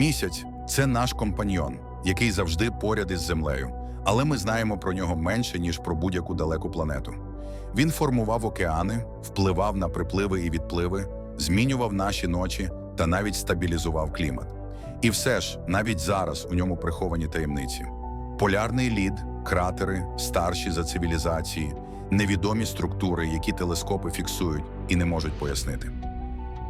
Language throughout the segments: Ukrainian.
Місяць це наш компаньйон, який завжди поряд із землею, але ми знаємо про нього менше, ніж про будь-яку далеку планету. Він формував океани, впливав на припливи і відпливи, змінював наші ночі та навіть стабілізував клімат. І все ж, навіть зараз у ньому приховані таємниці: полярний лід, кратери, старші за цивілізації, невідомі структури, які телескопи фіксують і не можуть пояснити.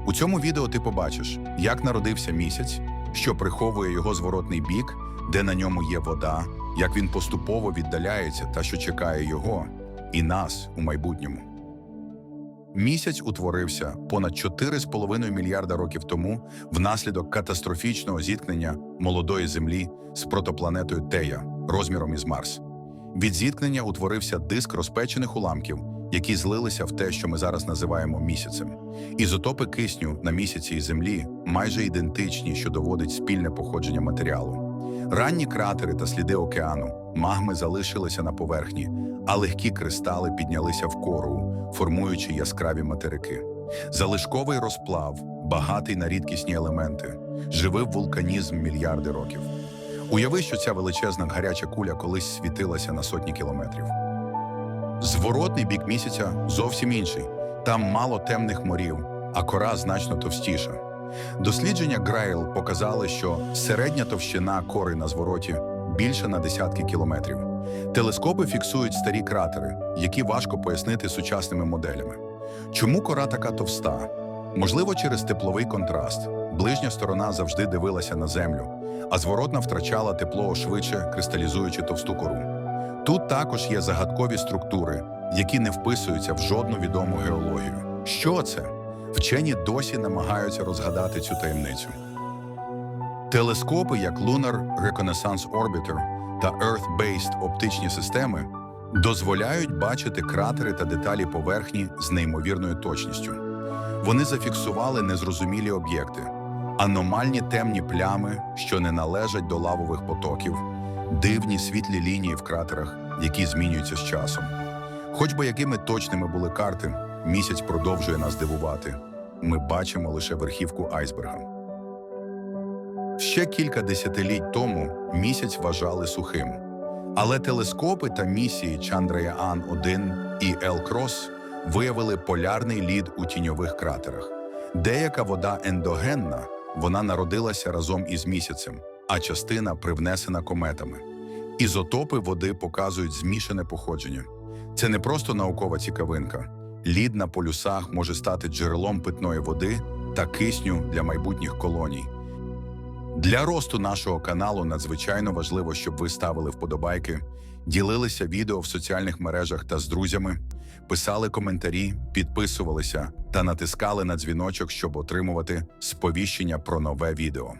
У цьому відео ти побачиш, як народився місяць, що приховує його зворотний бік, де на ньому є вода, як він поступово віддаляється та що чекає його і нас у майбутньому. Місяць утворився понад 4,5 мільярда років тому внаслідок катастрофічного зіткнення молодої Землі з протопланетою Тея розміром із Марс. Від зіткнення утворився диск розпечених уламків, які злилися в те, що ми зараз називаємо місяцем. Ізотопи кисню на місяці і землі майже ідентичні, що доводить спільне походження матеріалу. Ранні кратери та сліди океану, магми залишилися на поверхні, а легкі кристали піднялися вкору, формуючи яскраві материки. Залишковий розплав, багатий на рідкісні елементи, живив вулканізм мільярди років. Уяви, що ця величезна гаряча куля колись світилася на сотні кілометрів. Зворотний бік місяця зовсім інший. Там мало темних морів, а кора значно товстіша. Дослідження Грайл показали, що середня товщина кори на звороті більше на десятки кілометрів. Телескопи фіксують старі кратери, які важко пояснити сучасними моделями. Чому кора така товста? Можливо, через тепловий контраст. Ближня сторона завжди дивилася на землю, а зворотна втрачала тепло швидше, кристалізуючи товсту кору. Тут також є загадкові структури, які не вписуються в жодну відому геологію. Що це? Вчені досі намагаються розгадати цю таємницю. Телескопи, як Lunar Reconnaissance Orbiter та Earth-Based оптичні системи, дозволяють бачити кратери та деталі поверхні з неймовірною точністю. Вони зафіксували незрозумілі об'єкти, аномальні темні плями, що не належать до лавових потоків, дивні світлі лінії в кратерах, які змінюються з часом. Хоч би якими точними були карти, місяць продовжує нас дивувати. Ми бачимо лише верхівку айсберга. Ще кілька десятиліть тому місяць вважали сухим. Але телескопи та місії Чандраяан-1 і Ел-Крос виявили полярний лід у тіньових кратерах. Деяка вода ендогенна, вона народилася разом із місяцем, а частина привнесена кометами. Ізотопи води показують змішане походження. Це не просто наукова цікавинка. Лід на полюсах може стати джерелом питної води та кисню для майбутніх колоній. Для росту нашого каналу надзвичайно важливо, щоб ви ставили вподобайки, ділилися відео в соціальних мережах та з друзями, писали коментарі, підписувалися та натискали на дзвіночок, щоб отримувати сповіщення про нове відео.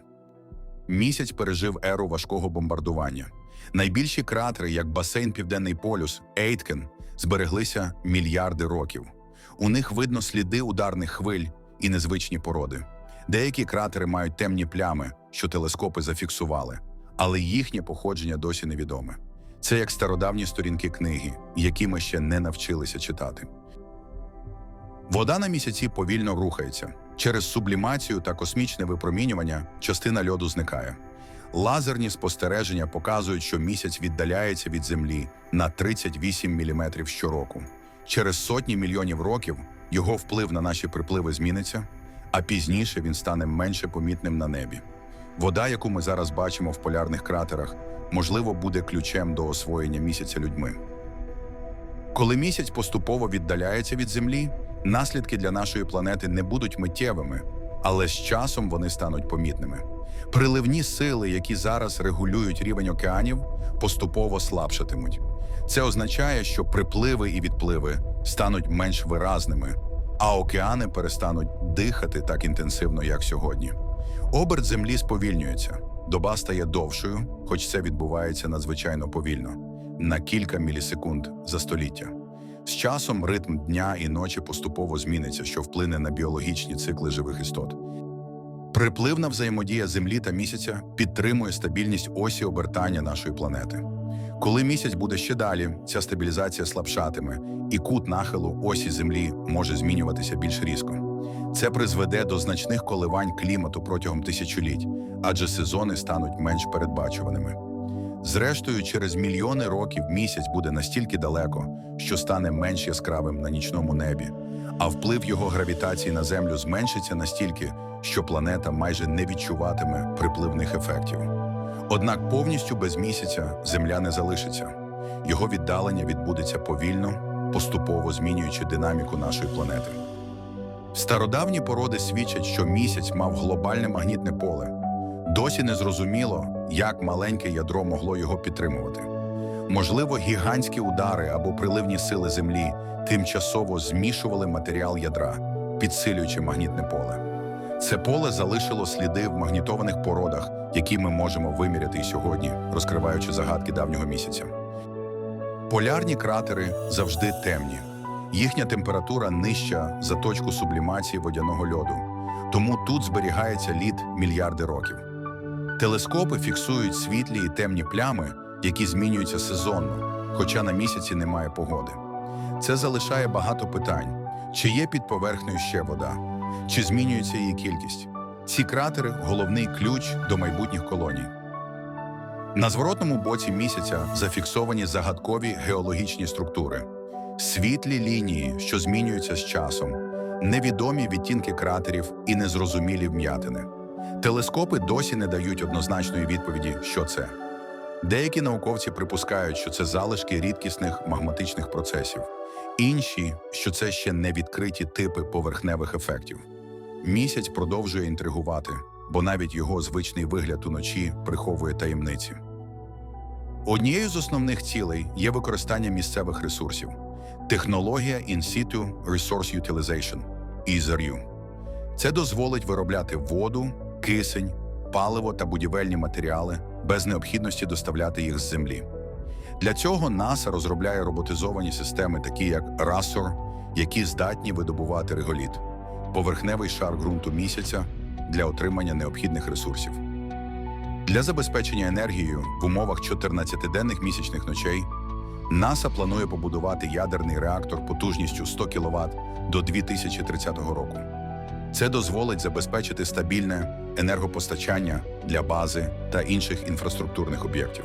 Місяць пережив еру важкого бомбардування. Найбільші кратери, як басейн Південний полюс, Ейткен, збереглися мільярди років. У них видно сліди ударних хвиль і незвичні породи. Деякі кратери мають темні плями, що телескопи зафіксували, але їхнє походження досі невідоме. Це як стародавні сторінки книги, які ми ще не навчилися читати. Вода на місяці повільно рухається. Через сублімацію та космічне випромінювання частина льоду зникає. Лазерні спостереження показують, що місяць віддаляється від Землі на 38 мм щороку. Через сотні мільйонів років його вплив на наші припливи зміниться, а пізніше він стане менше помітним на небі. Вода, яку ми зараз бачимо в полярних кратерах, можливо, буде ключем до освоєння місяця людьми. Коли місяць поступово віддаляється від Землі, наслідки для нашої планети не будуть миттєвими, але з часом вони стануть помітними. Приливні сили, які зараз регулюють рівень океанів, поступово слабшатимуть. Це означає, що припливи і відпливи стануть менш виразними, а океани перестануть дихати так інтенсивно, як сьогодні. Оберт землі сповільнюється, доба стає довшою, хоч це відбувається надзвичайно повільно на кілька мілісекунд за століття. З часом ритм дня і ночі поступово зміниться, що вплине на біологічні цикли живих істот. Припливна взаємодія Землі та місяця підтримує стабільність осі обертання нашої планети. Коли місяць буде ще далі, ця стабілізація слабшатиме, і кут нахилу осі Землі може змінюватися більш різко. Це призведе до значних коливань клімату протягом тисячоліть, адже сезони стануть менш передбачуваними. Зрештою, через мільйони років місяць буде настільки далеко, що стане менш яскравим на нічному небі, а вплив його гравітації на Землю зменшиться настільки, що планета майже не відчуватиме припливних ефектів. Однак повністю без місяця Земля не залишиться. Його віддалення відбудеться повільно, поступово змінюючи динаміку нашої планети. Стародавні породи свідчать, що місяць мав глобальне магнітне поле. Досі не зрозуміло, як маленьке ядро могло його підтримувати. Можливо, гігантські удари або приливні сили Землі тимчасово змішували матеріал ядра, підсилюючи магнітне поле. Це поле залишило сліди в магнітованих породах, які ми можемо виміряти і сьогодні, розкриваючи загадки давнього місяця. Полярні кратери завжди темні. Їхня температура нижча за точку сублімації водяного льоду, тому тут зберігається лід мільярди років. Телескопи фіксують світлі і темні плями, які змінюються сезонно, хоча на місяці немає погоди. Це залишає багато питань: чи є під поверхнею ще вода, чи змінюється її кількість. Ці кратери головний ключ до майбутніх колоній. На зворотному боці місяця зафіксовані загадкові геологічні структури, світлі лінії, що змінюються з часом, невідомі відтінки кратерів і незрозумілі вм'ятини. Телескопи досі не дають однозначної відповіді, що це. Деякі науковці припускають, що це залишки рідкісних магматичних процесів, інші, що це ще не відкриті типи поверхневих ефектів. Місяць продовжує інтригувати, бо навіть його звичний вигляд уночі приховує таємниці. Однією з основних цілей є використання місцевих ресурсів технологія In situ Resource Utilization (ISRU). Це дозволить виробляти воду, кисень, паливо та будівельні матеріали без необхідності доставляти їх з землі. Для цього НАСА розробляє роботизовані системи, такі як RASOR, які здатні видобувати реголіт, поверхневий шар ґрунту місяця для отримання необхідних ресурсів. Для забезпечення енергією в умовах 14-денних місячних ночей НАСА планує побудувати ядерний реактор потужністю 100 кВт до 2030 року. Це дозволить забезпечити стабільне енергопостачання для бази та інших інфраструктурних об'єктів.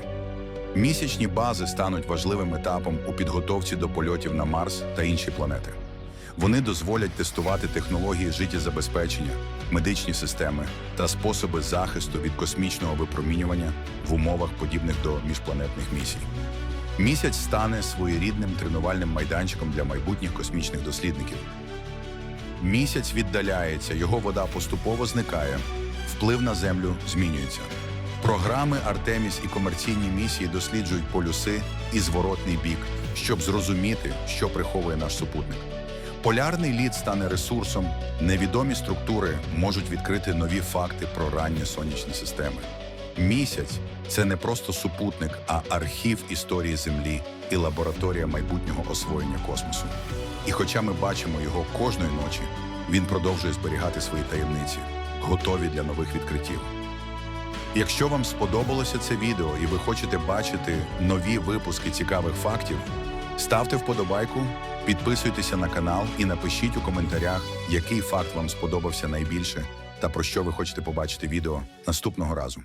Місячні бази стануть важливим етапом у підготовці до польотів на Марс та інші планети. Вони дозволять тестувати технології життєзабезпечення, медичні системи та способи захисту від космічного випромінювання в умовах, подібних до міжпланетних місій. Місяць стане своєрідним тренувальним майданчиком для майбутніх космічних дослідників. Місяць віддаляється, його вода поступово зникає, вплив на Землю змінюється. Програми Артеміс і комерційні місії досліджують полюси і зворотний бік, щоб зрозуміти, що приховує наш супутник. Полярний лід стане ресурсом, невідомі структури можуть відкрити нові факти про ранні сонячні системи. Місяць це не просто супутник, а архів історії Землі і лабораторія майбутнього освоєння космосу. І хоча ми бачимо його кожної ночі, він продовжує зберігати свої таємниці, готові для нових відкриттів. Якщо вам сподобалося це відео і ви хочете бачити нові випуски цікавих фактів, ставте вподобайку, підписуйтеся на канал і напишіть у коментарях, який факт вам сподобався найбільше та про що ви хочете побачити відео наступного разу.